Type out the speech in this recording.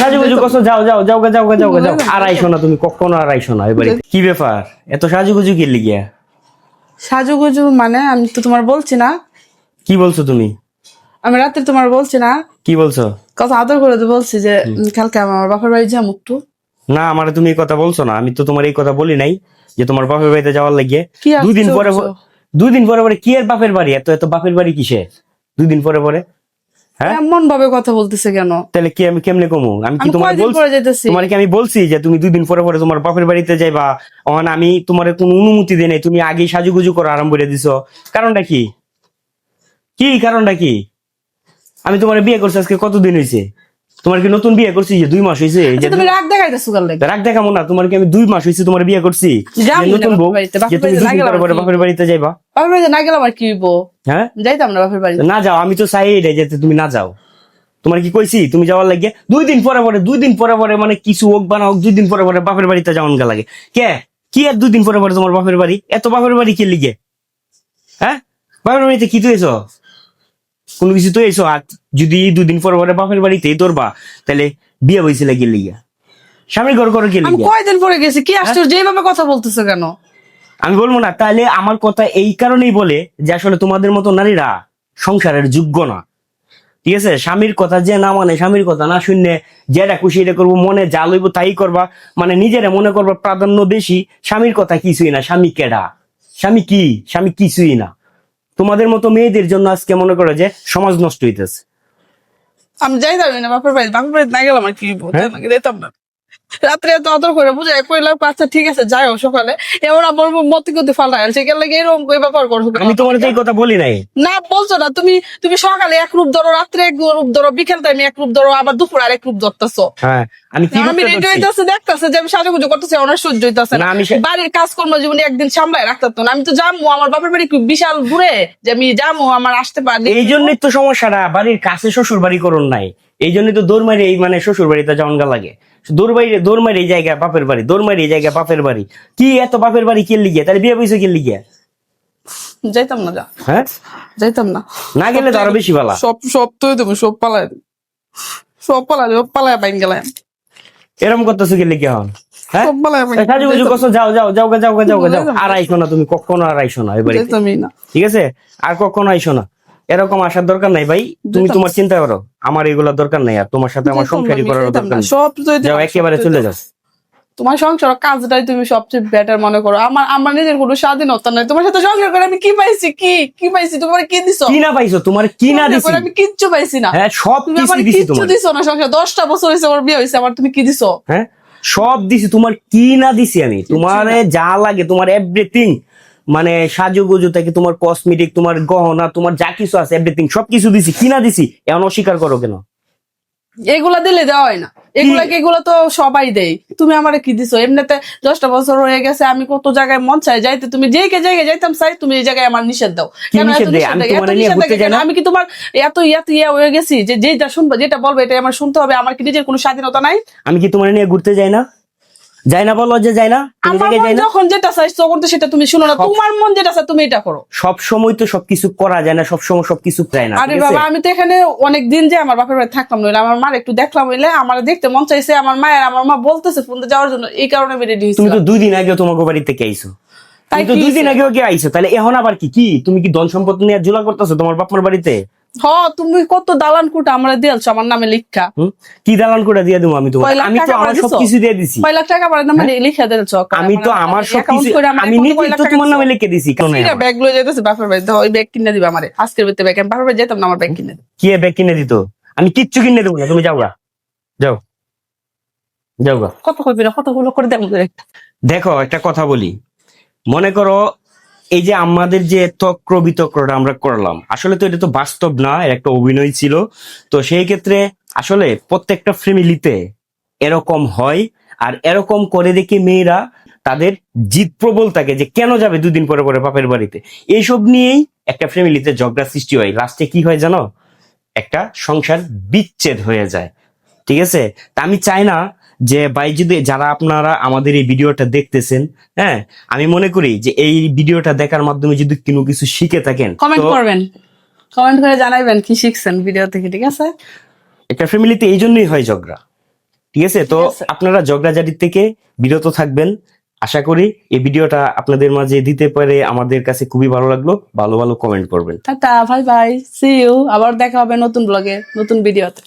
সাজুগুজু করছ যাও যাও যাও যাও যাও যাও। আর আইসো না তুমি কখনো আর আইসো না এবারে। কি ব্যাপার? এত সাজুগুজু কি লিগিয়া সাজুগুজু মানে আমি তো তোমার বলছি না। কি বলছো তুমি? আমি রাত্রে তোমার বলছি না। কি বলছো? কত আদর করে তো বলছি যে কালকে আমার বাপের বাড়ি যাম একটু। না আমার তুমি এই কথা বলছো না। আমি তো তোমার এই কথা বলি নাই যে তোমার বাপের বাড়িতে যাওয়ার লাগিয়ে দুদিন পরে। দুদিন পরে পরে কি আর বাপের বাড়ি? এত এত বাপের বাড়ি কিসে দুদিন পরে পরে? এমন ভাবে কথা বলতেছে কেন? তাহলে কি আমি কেমনে কমু? আমি কি তোমার বলছি তোমার কি আমি বলছি যে তুমি দুই দিন পরে পরে তোমার বাপের বাড়িতে যাইবা? অন আমি তোমার কোনো অনুমতি দেই নাই। তুমি আগেই সাজুগুজু করা আরম্ভ করে দিছো। কারণটা কি? কি কারণটা কি? আমি তোমার বিয়ে করছি আজকে কতদিন হয়েছে তোমার কি নতুন বিয়ে করছি যে দুই মাস হয়েছে যে আচ্ছা, তুমি রাগ দেখাইতেছো কাল লেগে? রাগ দেখাবো না তোমার কি আমি দুই মাস হয়েছে তোমার বিয়ে করছি? নতুন বউ যে তুমি দুদিন পরে গেলে আমার? বাপের বাড়িতে যাইবা। বাপের বাড়িতে না গেলাম আর কি হইবো? হ্যাঁ? যাইতাম না বাপের বাড়িতে। না যাও আমি তো চাই যাতে তুমি না যাও। তোমার কি কইছি? তুমি যাওয়ার লাগে দুই দিন পরে পরে দুই দিন পরে পরে মানে কিছু হোক বা না হোক দুই দিন পরে পরে বাপের বাড়িতে যাওয়ান গা লাগে। কে? কি আর দুই দিন পরে পরে তোমার বাপের বাড়ি? এত বাপের বাড়ি কি লিগে? হ্যাঁ? বাপের বাড়িতে কি তো এসো কোনো কিছু তো এসো আর যদি দুদিন পরে পরে বাপের বাড়িতেই ধরবা তাহলে বিয়ে বইছিলে কি লিগে স্বামীর ঘর করে লিগে কয়দিন পরে গেছি? হ্যাঁ? কি আশ্চর্য যেভাবে কথা বলতেছো কেন? আমি বলব না তাহলে আমার কথা এই কারণেই বলে যে আসলে তোমাদের মতো নারীরা সংসারের যোগ্য না। ঠিক আছে? স্বামীর কথা যে না মানে স্বামীর কথা না শুনলে যেটা খুশি এটা করব মনে যা লইব তাই করবা। মানে নিজেরা মনে করবা প্রাধান্য বেশি স্বামীর কথা কিছুই না স্বামী কেডা? স্বামী কি? স্বামী কিছুই না। তোমাদের মতো মেয়েদের জন্য আজকে মনে করো যে সমাজ নষ্ট হইতেছে। আমি যাই যাবি না বাপের বাড়ি বাপের বাড়ি না গেলাম আর কি হইবো? হ্যাঁ? যেতাম না। রাত্রে এত আদর করে বুঝাই কইলাম আচ্ছা ঠিক আছে যাও সকালে। এবার আমার মতি গতি ফাল্টা গেছে গেলে এরকম কই ব্যাপার করছ আমি তোমার এই কথা বলি নাই। না বলছো না তুমি তুমি সকালে এক রূপ ধরো রাত্রে এক রূপ ধরো বিকেল টাইমে এক রূপ ধরো আবার দুপুর আর এক রূপ ধরতেছো। হ্যাঁ আমি কি আমি করতে রেডি পারছি? হইতেছে দেখতেছে যে আমি সাজুগুজু করতেছি ওনার সহ্য হইতেছে না, আমি বাড়ির কাজকর্ম জীবনে একদিন সামলায় রাখতাম না। আমি তো যাব আমার বাপের বাড়ি খুব বিশাল ঘুরে যে আমি যাব আমার আসতে পারি এই জন্যই তো সমস্যাটা বাড়ির কাছে শ্বশুর বাড়ি করুন নাই। এই জন্যই তো দৌড় মারি এই মানে শ্বশুর বাড়িতে যাওয়ান লাগে। দৌড় বাইরে দৌড় মারি এই জায়গায় বাপের বাড়ি দৌড় মারি এই জায়গায় বাপের বাড়ি। কি এত বাপের বাড়ি কে তাহলে বিয়ে কে যাইতাম না হ্যাঁ? যাইতাম না। না গেলে তো আরও বেশি ভালো সব সব তো দেবো সব পালাই সব পালাই দেবো পালাই বাইন গেলাম এরকম করতেছো কে লিগে হন হ্যাঁ? সব সাজু যাও যাও যাও গা, যাও গা, যাও যাও। আর আইসো না তুমি কখনো আর আইসো না এবারে। না। ঠিক আছে? আর কখনো আইসো না। এরকম আসার দরকার নাই ভাই। তুমি তোমার চিন্তা করো আমার এগুলোর দরকার নাই আর তোমার সাথে আমার সংসারই করার দরকার। নেই। সব যাও একেবারে চলে যাও। তোমার সংসার কাজটাই তুমি সবচেয়ে বেটার মনে করো। আমার আমার নিজের কোনো স্বাধীনতা নাই। তোমার সাথে সংসার করে আমি কি পাইছি কি কি পাইছি? তোমার কি দিছো? কি না পাইছো? তোমার কি না দিছি? আমি কিচ্ছু পাইছি না। হ্যাঁ সব তুমি আমার কিচ্ছু দিছো না। সংসার দশটা বছর হয়েছে আমার বিয়ে হয়েছে আমার তুমি কি দিছো? হ্যাঁ সব দিছি। তোমার কি না দিছি আমি? তোমার যা লাগে তোমার এভরিথিং মানে সাজুগুজু থেকে তোমার কসমেটিক তোমার গহনা তোমার যা কিছু আছে এভরিথিং সবকিছু দিছি। কি না দিছি? এমন অস্বীকার করো কেন? এগুলা দিলে দেওয়া হয় না। এগুলা এগুলা তো সবাই দেয়। তুমি আমারে কি দিছো? এমনিতে দশটা বছর হয়ে গেছে আমি কত জায়গায় মন চাই যাইতে। তুমি যে কে জায়গায় যাইতাম চাই তুমি এই জায়গায় আমার নিষেধ দাও। কেন? আমি কেন? কি তোমার এত এত ইয়া হয়ে গেছি যে যেটা শুনব যেটা বলব এটা আমার শুনতে হবে। আমার কি নিজের কোনো স্বাধীনতা নাই? আমি কি তোমার নিয়ে ঘুরতে যাই না? যাই না বলো যে যাই না আমার মন যখন যেটা চাই তখন তো সেটা তুমি শুনো না। তোমার মন যেটা চাই তুমি এটা করো। সব সময় তো সবকিছু করা যায় না সব সময় সবকিছু চায় না আরে বাবা আমি তো এখানে অনেক দিন যে আমার বাপের বাড়ি থাকলাম নইলে আমার মার একটু দেখলাম হইলে আমার দেখতে মন চাইছে আমার মায়ের আমার মা বলতেছে ফোন যাওয়ার জন্য এই কারণে আমি রেডি তুমি তো দুই দিন আগে তোমাকে বাড়ি থেকে আইছো? তাই তো দুই দিন? আগেও কে আইছো? তাহলে এখন আবার কি? কি? তুমি কি ধন সম্পদ নিয়ে জুলা করতেছো তোমার বাপমার বাড়িতে? হ তুমি কত দালান কুটা আমরা দিয়েছ আমার নামে লিখা। কি দালান দিয়ে দেবো আমি তোমার আমি তো আমার সবকিছু দিয়ে দিছি। কয় লাখ টাকা আমার নামে লিখা দিয়েছ আমি তো আমার সবকিছু আমি নিজে তো তোমার নামে লিখে দিছি কেন নাই ব্যাগ লয়ে যেতেছে বাপের বাড়ি। ওই ব্যাগ কিনে দিবে আমারে। আজকের ভিতরে ব্যাগ আমি বাপের বাড়ি যেতাম না আমার ব্যাগ কিনে দিবে। কি ব্যাগ কিনে দিত? আমি কিচ্ছু কিনে দেবো না তুমি যাও গা। যাও। যাও গা। কত কইবি না কতগুলো করে দেবো একটা। দেখো একটা কথা বলি। মনে করো এই যে আমাদের যে তক্র বিতক্রটা আমরা করলাম, আসলে তো এটা তো বাস্তব না, এর একটা অভিনয় ছিল। তো সেই ক্ষেত্রে আসলে প্রত্যেকটা ফ্যামিলিতে এরকম হয়, আর এরকম করে দেখে মেয়েরা তাদের জিত প্রবল থাকে যে কেন যাবে দুদিন পরে পরে বাপের বাড়িতে। এইসব নিয়েই একটা ফ্যামিলিতে ঝগড়া সৃষ্টি হয়। লাস্টে কি হয় জানো? একটা সংসার বিচ্ছেদ হয়ে যায়। ঠিক আছে? তা আমি চাই না যে ভাই যদি যারা আপনারা আমাদের এই ভিডিওটা দেখতেছেন হ্যাঁ আমি মনে করি যে এই ভিডিওটা দেখার মাধ্যমে যদি কোনো কিছু শিখে থাকেন কমেন্ট করবেন। কমেন্ট করে জানাইবেন কি শিখছেন ভিডিও থেকে ঠিক আছে? একটা ফ্যামিলিতে এই জন্যই হয় ঝগড়া ঠিক আছে? তো। আপনারা ঝগড়াঝাটির থেকে বিরত থাকবেন। আশা করি এই ভিডিওটা আপনাদের মাঝে দিতে পারে আমাদের কাছে খুবই ভালো লাগল। ভালো ভালো কমেন্ট করবেন। Tata bye bye see you আবার দেখা হবে নতুন ব্লগে নতুন ভিডিওতে